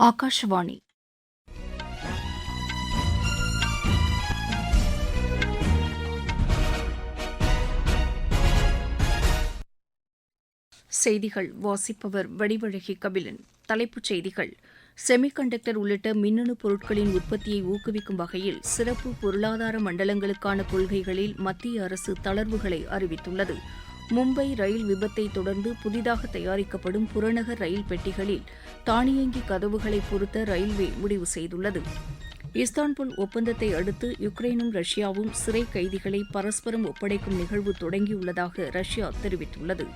ஆகாஷ்வாணி செய்திகள். வாசிப்பவர் வடிவழகி கபிலன். தலைப்புச் செய்திகள். செமிகண்டக்டர் உள்ளிட்ட மின்னணு பொருட்களின் உற்பத்தியை ஊக்குவிக்கும் வகையில் சிறப்பு பொருளாதார மண்டலங்களுக்கான கொள்கைகளில் மத்திய அரசு தளர்வுகளை அறிவித்துள்ளது. மும்பை ரயில் விபத்தை தொடர்ந்து புதிதாக தயாரிக்கப்படும் புறநகர் ரயில் பெட்டிகளில் தானியங்கி கதவுகளை பொருத்த ரயில்வே முடிவு செய்துள்ளது. இஸ்தான்புல் ஒப்பந்தத்தை அடுத்து யுக்ரைனும் ரஷ்யாவும் சிறை கைதிகளை பரஸ்பரம் ஒப்படைக்கும் நிகழ்வு தொடங்கியுள்ளதாக ரஷ்யா தெரிவித்துள்ளது.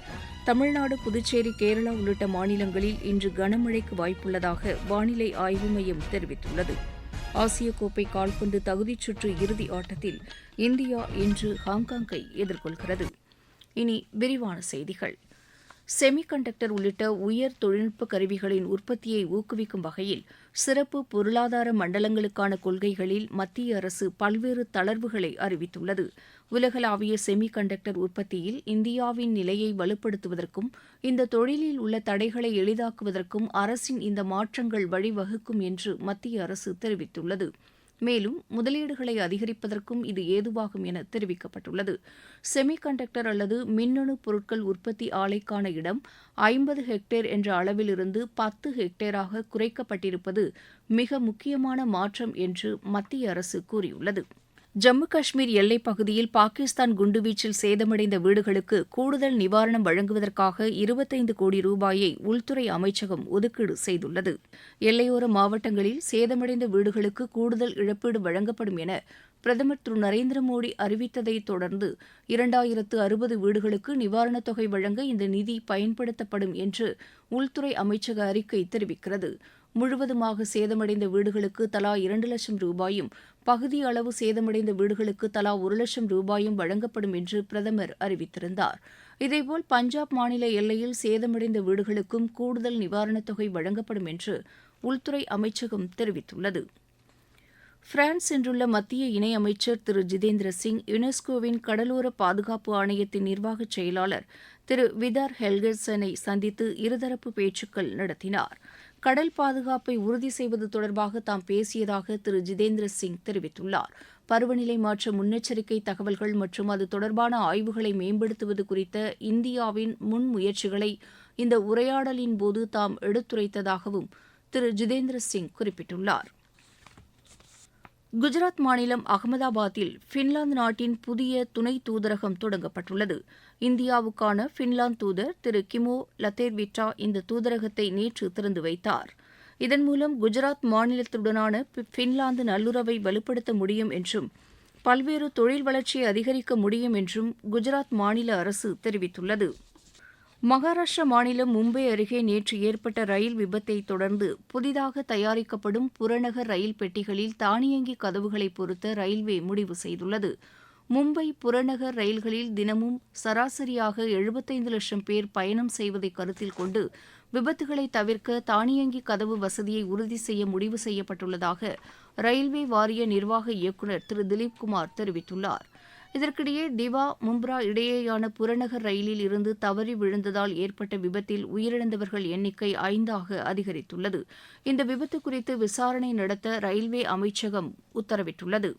தமிழ்நாடு புதுச்சேரி கேரளா உள்ளிட்ட மாநிலங்களில் இன்று கனமழைக்கு வாய்ப்புள்ளதாக வானிலை ஆய்வு மையம் தெரிவித்துள்ளது. ஆசிய கோப்பை கால்பந்து தகுதிச் சுற்று இறுதி ஆட்டத்தில் இந்தியா இன்று ஹாங்காங்கை எதிர்கொள்கிறது. இனி விரிவான செய்திகள். செமிகண்டக்டர் உள்ளிட்ட உயர் தொழில்நுட்ப கருவிகளின் உற்பத்தியை ஊக்குவிக்கும் வகையில் சிறப்பு பொருளாதார மண்டலங்களுக்கான கொள்கைகளில் மத்திய அரசு பல்வேறு தளர்வுகளை அறிவித்துள்ளது. உலகளாவிய செமிகண்டக்டர் உற்பத்தியில் இந்தியாவின் நிலையை வலுப்படுத்துவதற்கும் இந்த தொழிலில் உள்ள தடைகளை எளிதாக்குவதற்கும் அரசின் இந்த மாற்றங்கள் வழிவகுக்கும் என்று மத்திய அரசு தெரிவித்துள்ளது. மேலும் முதலீடுகளை அதிகரிப்பதற்கும் இது ஏதுவாகும் என தெரிவிக்கப்பட்டுள்ளது. செமிகண்டக்டர் அல்லது மின்னணு பொருட்கள் உற்பத்தி ஆலைக்கான இடம் ஐம்பது ஹெக்டேர் என்ற அளவிலிருந்து பத்து ஹெக்டேராக குறைக்கப்பட்டிருப்பது மிக முக்கியமான மாற்றம் என்று மத்திய அரசு கூறியுள்ளது. ஜம்மு காஷ்மீர் எல்லைப் பகுதியில் பாகிஸ்தான் குண்டுவீச்சில் சேதமடைந்த வீடுகளுக்கு கூடுதல் நிவாரணம் வழங்குவதற்காக இருபத்தைந்து கோடி ரூபாயை உள்துறை அமைச்சகம் ஒதுக்கீடு செய்துள்ளது. எல்லையோர மாவட்டங்களில் சேதமடைந்த வீடுகளுக்கு கூடுதல் இழப்பீடு வழங்கப்படும் என பிரதமர் திரு நரேந்திர மோடி அறிவித்ததைத் தொடர்ந்து இரண்டாயிரத்து அறுபது வீடுகளுக்கு நிவாரணத் தொகை வழங்க இந்த நிதி பயன்படுத்தப்படும் என்று உள்துறை அமைச்சக அறிக்கை தெரிவிக்கிறது. முழுவதுமாக சேதமடைந்த வீடுகளுக்கு தலா இரண்டு லட்சம் ரூபாயும் பகுதி அளவு சேதமடைந்த வீடுகளுக்கு தலா ஒரு லட்சம் ரூபாயும் வழங்கப்படும் என்று பிரதமர் அறிவித்திருந்தார். இதேபோல் பஞ்சாப் மாநில எல்லையில் சேதமடைந்த வீடுகளுக்கும் கூடுதல் நிவாரணத் தொகை வழங்கப்படும் என்று உள்துறை அமைச்சகம் தெரிவித்துள்ளது. பிரான்ஸ் சென்றுள்ள மத்திய இணையமைச்சர் திரு. ஜிதேந்திர சிங் யுனெஸ்கோவின் கடலோர பாதுகாப்பு ஆணையத்தின் நிர்வாகச் செயலாளர் திரு. விதார் ஹெல்கர்சனை சந்தித்து இருதரப்பு பேச்சுக்கள் நடத்தினார். கடல் பாதுகாப்பை உறுதி செய்வது தொடர்பாக தாம் பேசியதாக திரு. ஜிதேந்திர சிங் தெரிவித்துள்ளார். பருவநிலை மாற்ற முன்னெச்சரிக்கை தகவல்கள் மற்றும் அது தொடர்பான ஆய்வுகளை மேம்படுத்துவது குறித்த இந்தியாவின் முன்முயற்சிகளை இந்த உரையாடலின் போது தாம் எடுத்துரைத்ததாகவும் திரு. ஜிதேந்திர சிங் குறிப்பிட்டுள்ளார். குஜராத் மாநிலம் அகமதாபாத்தில் பின்லாந்து நாட்டின் புதிய துணை தூதரகம் தொடங்கப்பட்டுள்ளது. இந்தியாவுக்கான பின்லாந்து தூதர் திரு கிமோ லத்தேர்விட்டா இந்த தூதரகத்தை நேற்று திறந்து வைத்தார். இதன் மூலம் குஜராத் மாநிலத்துடனான பின்லாந்து நல்லுறவை வலுப்படுத்த முடியும் என்றும் பல்வேறு தொழில் வளர்ச்சியை அதிகரிக்க முடியும் என்றும் குஜராத் மாநில அரசு தெரிவித்துள்ளது. மகாராஷ்டிரா மாநிலம் மும்பை அருகே நேற்று ஏற்பட்ட ரயில் விபத்தை தொடர்ந்து புதிதாக தயாரிக்கப்படும் புறநகர் ரயில் பெட்டிகளில் தானியங்கி கதவுகளை பொருத்த ரயில்வே முடிவு செய்துள்ளது. மும்பை புறநகர் ரயில்களில் தினமும் சராசரியாக எழுபத்தைந்து லட்சம் பேர் பயணம் செய்வதை கருத்தில் கொண்டு விபத்துகளை தவிர்க்க தானியங்கி கதவு வசதியை உறுதி செய்ய முடிவு செய்யப்பட்டுள்ளதாக ரயில்வே வாரிய நிர்வாக இயக்குநர் திரு திலீப்குமார் தெரிவித்துள்ளார். இதற்கிடையே திவா மும்ப்ரா இடையேயான புறநகர் ரயிலில் இருந்து தவறி விழுந்ததால் ஏற்பட்ட விபத்தில் உயிரிழந்தவர்கள் எண்ணிக்கை ஐந்தாக அதிகரித்துள்ளது. இந்த விபத்து குறித்து விசாரணை நடத்த ரயில்வே அமைச்சகம் உத்தரவிட்டுள்ளது.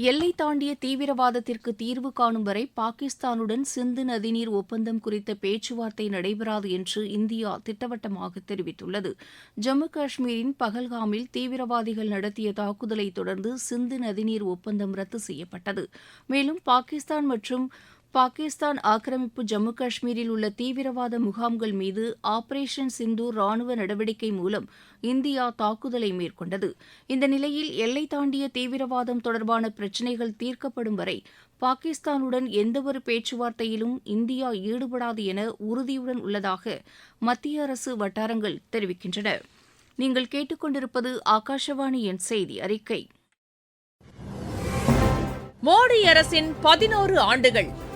எல்லை தாண்டிய தீவிரவாதத்திற்கு தீர்வு காணும் வரை பாகிஸ்தானுடன் சிந்து நதிநீர் ஒப்பந்தம் குறித்த பேச்சுவார்த்தை நடைபெறாது என்று இந்தியா திட்டவட்டமாக தெரிவித்துள்ளது. ஜம்மு காஷ்மீரின் பகல்காமில் தீவிரவாதிகள் நடத்திய தாக்குதலை தொடர்ந்து சிந்து நதிநீர் ஒப்பந்தம் ரத்து செய்யப்பட்டது. மேலும் பாகிஸ்தான் மற்றும் பாகிஸ்தான் ஆக்கிரமிப்பு ஜம்மு காஷ்மீரில் உள்ள தீவிரவாத முகாம்கள் மீது ஆபரேஷன் சிந்தூர் ராணுவ நடவடிக்கை மூலம் இந்தியா தாக்குதலை மேற்கொண்டது. இந்த நிலையில் எல்லை தாண்டிய தீவிரவாதம் தொடர்பான பிரச்சினைகள் தீர்க்கப்படும் வரை பாகிஸ்தானுடன் எந்தவொரு பேச்சுவார்த்தையிலும் இந்தியா ஈடுபடாது என உறுதியுடன் உள்ளதாக மத்திய அரசு வட்டாரங்கள் தெரிவிக்கின்றன. நீங்கள் கேட்டுக்கொண்டிருப்பது ஆகாஷவாணியின் செய்தி அறிக்கை. மோடி அரசின் பதினோரு ஆண்டுகள்.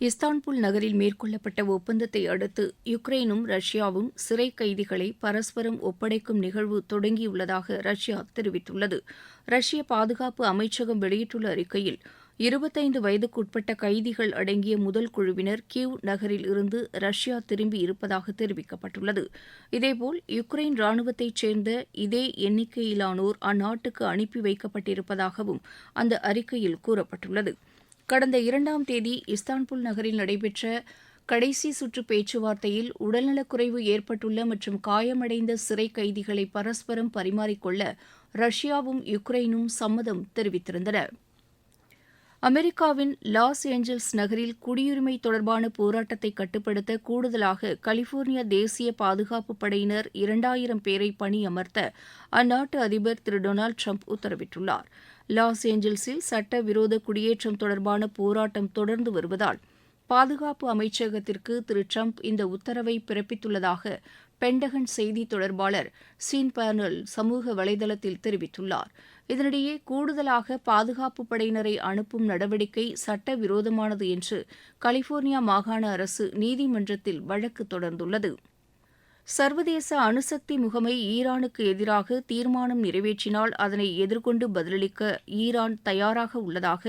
இஸ்தான்புல் நகரில் மேற்கொள்ளப்பட்ட ஒப்பந்தத்தை அடுத்து யுக்ரைனும் ரஷ்யாவும் சிறை கைதிகளை பரஸ்பரம் ஒப்படைக்கும் நிகழ்வு தொடங்கியுள்ளதாக ரஷ்யா தெரிவித்துள்ளது. ரஷ்ய பாதுகாப்பு அமைச்சகம் வெளியிட்டுள்ள அறிக்கையில் இருபத்தைந்து வயதுக்குட்பட்ட கைதிகள் அடங்கிய முதல் குழுவினர் கியூ நகரில் இருந்து ரஷ்யா திரும்பி இருப்பதாக தெரிவிக்கப்பட்டுள்ளது. இதேபோல் யுக்ரைன் ராணுவத்தைச் சேர்ந்த இதே எண்ணிக்கையிலானோர் அந்நாட்டுக்கு அனுப்பி வைக்கப்பட்டிருப்பதாகவும் அந்த அறிக்கையில் கூறப்பட்டுள்ளது. கடந்த இரண்டாம் தேதி இஸ்தான்புல் நகரில் நடைபெற்ற கடைசி சுற்று பேச்சுவார்த்தையில் உடல்நலக்குறைவு ஏற்பட்டுள்ள மற்றும் காயமடைந்த சிறை கைதிகளை பரஸ்பரம் பரிமாறிக்கொள்ள ரஷ்யாவும் யுக்ரைனும் சம்மதம் தெரிவித்திருந்தன. அமெரிக்காவின் லாஸ் ஏஞ்சல்ஸ் நகரில் குடியுரிமை தொடர்பான போராட்டத்தை கட்டுப்படுத்த கூடுதலாக கலிபோர்னியா தேசிய பாதுகாப்பு படையினர் இரண்டாயிரம் பேரை பணியமர்த்த அந்நாட்டு அதிபர் திரு டொனால்டு ட்ரம்ப் உத்தரவிட்டுள்ளார். லாஸ் ஏஞ்சல்ஸில் சட்டவிரோத குடியேற்றம் தொடர்பான போராட்டம் தொடர்ந்து வருவதால் பாதுகாப்பு அமைச்சகத்திற்கு திரு ட்ரம்ப் இந்த உத்தரவை பிறப்பித்துள்ளதாக பென்டகன் செய்தி தொடர்பாளர் சீன் பேர்னல் சமூக வலைதளத்தில் தெரிவித்துள்ளார். இதனிடையே கூடுதலாக பாதுகாப்பு படையினரை அனுப்பும் நடவடிக்கை சட்டவிரோதமானது என்று கலிபோர்னியா மாகாண அரசு நீதிமன்றத்தில் வழக்கு தொடர்ந்துள்ளது. சர்வதேச அணுசக்தி முகமை ஈரானுக்கு எதிராக தீர்மானம் நிறைவேற்றினால் அதனை எதிர்கொண்டு பதிலளிக்க ஈரான் தயாராக உள்ளதாக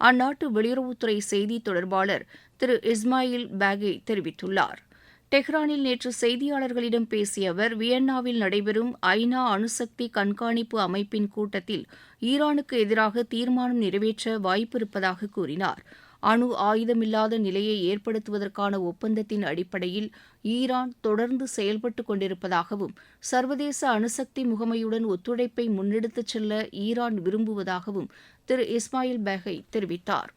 அந்நாட்டு வெளியுறவுத்துறை செய்தி தொடர்பாளர் திரு இஸ்மாயில் பேகே தெரிவித்துள்ளார். டெஹ்ரானில் நேற்று செய்தியாளர்களிடம் பேசிய அவர் வியன்னாவில் நடைபெறும் ஐநா அணுசக்தி கண்காணிப்பு அமைப்பின் கூட்டத்தில் ஈரானுக்கு எதிராக தீர்மானம் நிறைவேற்ற வாய்ப்பிருப்பதாக கூறினார். அணு ஆயுதமில்லாத நிலையை ஏற்படுத்துவதற்கான ஒப்பந்தத்தின் அடிப்படையில் ஈரான் தொடர்ந்து செயல்பட்டு கொண்டிருப்பதாகவும் சர்வதேச அணுசக்தி முகமையுடன் ஒத்துழைப்பை முன்னெடுத்துச் செல்ல ஈரான் விரும்புவதாகவும் திரு இஸ்மாயில் பேகை தெரிவித்தார்.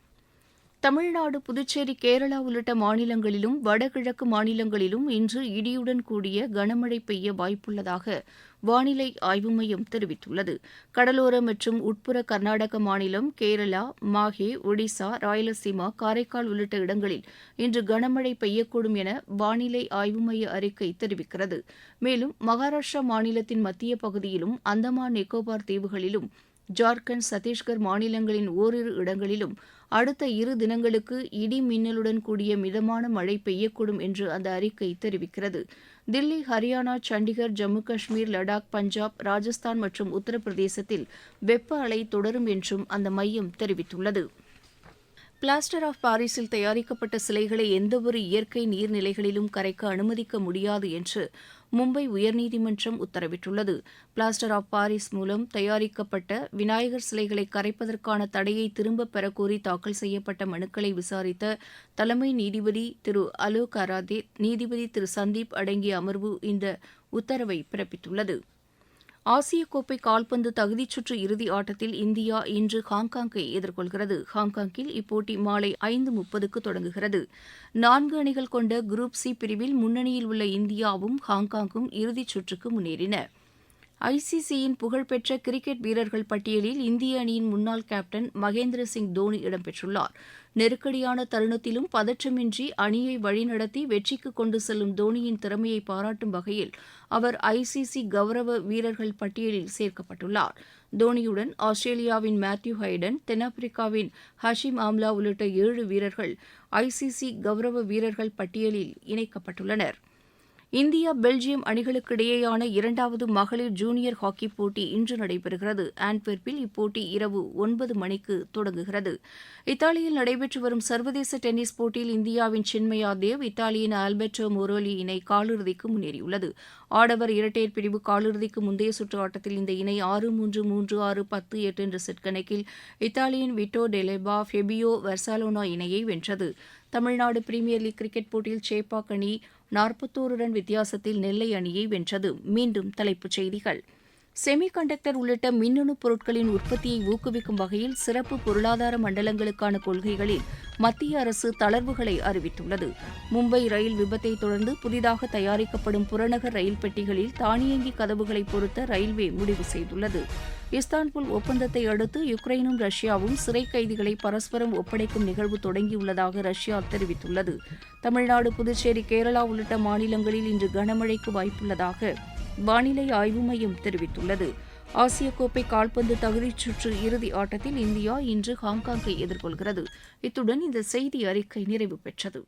தமிழ்நாடு புதுச்சேரி கேரளா உள்ளிட்ட மாநிலங்களிலும் வடகிழக்கு மாநிலங்களிலும் இன்று இடியுடன் கூடிய கனமழை பெய்ய வாய்ப்புள்ளதாக வானிலை ஆய்வு மையம் தெரிவித்துள்ளது. கடலோர மற்றும் உட்புற கர்நாடக மாநிலம் கேரளா மாஹே ஒடிசா ராயலசீமா காரைக்கால் உள்ளிட்ட இடங்களில் இன்று கனமழை பெய்யக்கூடும் என வானிலை ஆய்வு மைய அறிக்கை தெரிவிக்கிறது. மேலும் மகாராஷ்டிரா மாநிலத்தின் மத்திய பகுதியிலும் அந்தமான் நிக்கோபார் தீவுகளிலும் ஜார்க்கண்ட் சத்தீஸ்கர் மாநிலங்களின் ஓரிரு இடங்களிலும் அடுத்த இரு தினங்களுக்கு இடி மின்னலுடன் கூடிய மிதமான மழை பெய்யக்கூடும் என்று அந்த அறிக்கை தெரிவிக்கிறது. தில்லி ஹரியானா சண்டிகர் ஜம்மு காஷ்மீர் லடாக் பஞ்சாப் ராஜஸ்தான் மற்றும் உத்தரப்பிரதேசத்தில் வெப்ப அலை தொடரும் என்றும் அந்த மையம் தெரிவித்துள்ளது. பிளாஸ்டர் ஆஃப் பாரிஸில் தயாரிக்கப்பட்ட சிலைகளை எந்தவொரு இயற்கை நீர்நிலைகளிலும் கரைக்க அனுமதிக்க முடியாது என்று மும்பை உயர்நீதிமன்றம் உத்தரவிட்டுள்ளது. பிளாஸ்டர் ஆஃப் பாரிஸ் மூலம் தயாரிக்கப்பட்ட விநாயகர் சிலைகளை கரைப்பதற்கான தடையை திரும்பப் பெறக்கோரி தாக்கல் செய்யப்பட்ட மனுக்களை விசாரித்த தலைமை நீதிபதி திரு அலோக் அராதே நீதிபதி திரு சந்தீப் அடங்கிய அமர்வு இந்த உத்தரவை பிறப்பித்துள்ளது. ஆசிய கோப்பை கால்பந்து தகுதிச் சுற்று இறுதி ஆட்டத்தில் இந்தியா இன்று ஹாங்காங்கை எதிர்கொள்கிறது. ஹாங்காங்கில் இப்போட்டி மாலை ஐந்து முப்பதுக்கு தொடங்குகிறது. நான்கு அணிகள் கொண்ட குரூப் சி பிரிவில் முன்னணியில் உள்ள இந்தியாவும் ஹாங்காங்கும் இறுதிச் சுற்றுக்கு முன்னேறின. ஐசிசியின் புகழ்பெற்ற கிரிக்கெட் வீரர்கள் பட்டியலில் இந்திய அணியின் முன்னாள் கேப்டன் மகேந்திர சிங் தோனி இடம்பெற்றுள்ளார். நெருக்கடியான தருணத்திலும் பதற்றமின்றி அணியை வழிநடத்தி வெற்றிக்கு கொண்டு செல்லும் தோனியின் திறமையை பாராட்டும் வகையில் அவர் ஐசிசி கௌரவ வீரர்கள் பட்டியலில் சேர்க்கப்பட்டுள்ளார். தோனியுடன் ஆஸ்திரேலியாவின் மேத்யூ ஹைடன் தென்னாப்பிரிக்காவின் ஹஷிம் ஆம்லா உள்ளிட்ட ஏழு வீரர்கள் ஐசிசி கௌரவ வீரர்கள் பட்டியலில் இணைக்கப்பட்டுள்ளனா் இந்தியா பெல்ஜியம் அணிகளுக்கு இடையேயான இரண்டாவது மகளிர் ஜூனியர் ஹாக்கி போட்டி இன்று நடைபெறுகிறது. ஆன்ட்வெர்ப்பில் இப்போட்டி இரவு ஒன்பது மணிக்கு தொடங்குகிறது. இத்தாலியில் நடைபெற்று வரும் சர்வதேச டென்னிஸ் போட்டியில் இந்தியாவின் சின்மயா தேவ் இத்தாலியின் ஆல்பர்டோ மொரோலி இணை காலிறுதிக்கு முன்னேறியுள்ளது. ஆடவர் இரட்டையர் பிரிவு காலிறுதிக்கு முந்தைய சுற்று ஆட்டத்தில் இந்த இணை ஆறு மூன்று மூன்று ஆறு பத்து எட்டு என்ற செட் கணக்கில் இத்தாலியின் விட்டோ டெலெபா ஃபெபியோ வெர்சாலோனா இணையை வென்றது. தமிழ்நாடு பிரீமியர் லீக் கிரிக்கெட் போட்டியில் சேப்பாக் அணி நாற்பத்தோரு ரன் வித்தியாசத்தில் நெல்லை அணியை வென்றது. மீண்டும் தலைப்புச் செய்திகள். செமி கண்டக்டர் உள்ளிட்ட மின்னணு பொருட்களின் உற்பத்தியை ஊக்குவிக்கும் வகையில் சிறப்பு பொருளாதார மண்டலங்களுக்கான கொள்கைகளில் மத்திய அரசு தளர்வுகளை அறிவித்துள்ளது. மும்பை ரயில் விபத்தை தொடர்ந்து புதிதாக தயாரிக்கப்படும் புறநகர் ரயில் பெட்டிகளில் தானியங்கி கதவுகளை பொருத்த ரயில்வே முடிவு செய்துள்ளது. இஸ்தான்புல் ஒப்பந்தத்தை அடுத்து யுக்ரைனும் ரஷ்யாவும் சிறை கைதிகளை பரஸ்பரம் ஒப்படைக்கும் நிகழ்வு தொடங்கியுள்ளதாக ரஷ்யா தெரிவித்துள்ளது. தமிழ்நாடு புதுச்சேரி கேரளா உள்ளிட்ட மாநிலங்களில் இன்று கனமழைக்கு வாய்ப்புள்ளதாக வானிலை ஆய்வு மையம் தெரிவித்துள்ளது. ஆசிய கோப்பை கால்பந்து தகுதிச் சுற்று இறுதி ஆட்டத்தில் இந்தியா இன்று ஹாங்காங்கை எதிர்கொள்கிறது. இத்துடன் இந்த செய்தி அறிக்கை நிறைவு பெற்றது.